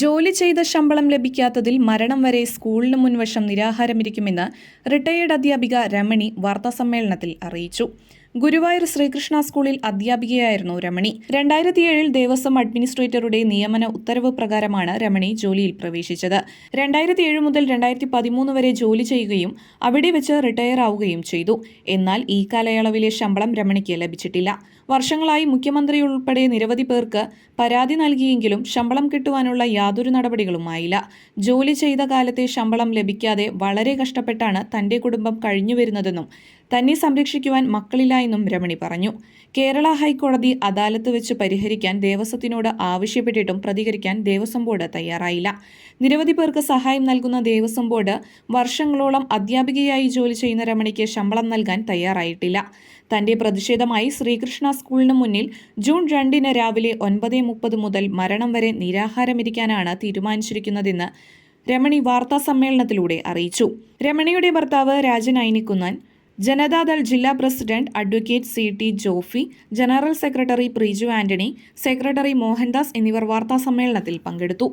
ജോലി ചെയ്ത ശമ്പളം ലഭിക്കാത്തതിൽ മരണം വരെ സ്കൂളിന് മുൻവശം നിരാഹാരമിരിക്കുമെന്ന് റിട്ടയേർഡ് അധ്യാപിക രമണി വാർത്താസമ്മേളനത്തിൽ അറിയിച്ചു. ഗുരുവായൂർ ശ്രീകൃഷ്ണ സ്കൂളിൽ അധ്യാപികയായിരുന്നു രമണി. രണ്ടായിരത്തി ഏഴിൽ ദേവസ്വം അഡ്മിനിസ്ട്രേറ്ററുടെ നിയമന ഉത്തരവ് പ്രകാരമാണ് രമണി ജോലിയിൽ പ്രവേശിച്ചത്. രണ്ടായിരത്തി ഏഴ് മുതൽ രണ്ടായിരത്തി പതിമൂന്ന് വരെ ജോലി ചെയ്യുകയും അവിടെ വെച്ച് റിട്ടയർ ആവുകയും ചെയ്തു. എന്നാൽ ഈ കാലയളവിലെ ശമ്പളം രമണിക്ക് ലഭിച്ചിട്ടില്ല. വർഷങ്ങളായി മുഖ്യമന്ത്രി ഉൾപ്പെടെ നിരവധി പേർക്ക് പരാതി നൽകിയെങ്കിലും ശമ്പളം കിട്ടുവാനുള്ള യാതൊരു നടപടികളുമായില്ല. ജോലി ചെയ്ത കാലത്തെ ശമ്പളം ലഭിക്കാതെ വളരെ കഷ്ടപ്പെട്ടാണ് തന്റെ കുടുംബം കഴിഞ്ഞുവരുന്നതെന്നും തന്നെ സംരക്ഷിക്കുവാൻ മക്കളില്ല എന്നും രമണി പറഞ്ഞു. കേരള ഹൈക്കോടതി അദാലത്ത് വെച്ച് പരിഹരിക്കാൻ ദേവസ്വത്തിനോട് ആവശ്യപ്പെട്ടിട്ടും പ്രതികരിക്കാൻ ദേവസ്വം ബോർഡ് തയ്യാറായില്ല. നിരവധി പേർക്ക് സഹായം നൽകുന്ന ദേവസ്വം ബോർഡ് വർഷങ്ങളോളം അധ്യാപികയായി ജോലി ചെയ്യുന്ന രമണിക്ക് ശമ്പളം നൽകാൻ തയ്യാറായിട്ടില്ല. തന്റെ പ്രതിഷേധമായി ശ്രീകൃഷ്ണ സ്കൂളിന് മുന്നിൽ ജൂൺ രണ്ടിന് രാവിലെ ഒൻപത് മുപ്പത് മുതൽ മരണം വരെ നിരാഹാരമിരിക്കാനാണ് തീരുമാനിച്ചിരിക്കുന്നതെന്ന് രമണി വാർത്താ സമ്മേളനത്തിലൂടെ അറിയിച്ചു. രമണിയുടെ ഭർത്താവ് രാജൻ ഐനിക്കുന്നൻ ജനതാദൾ ജില്ലാ president advocate C T Jophy general secretary Preeju Antony secretary Mohandas എന്നിവർ വാർത്താ സമ്മേളനത്തിൽ പങ്കെടുത്തു.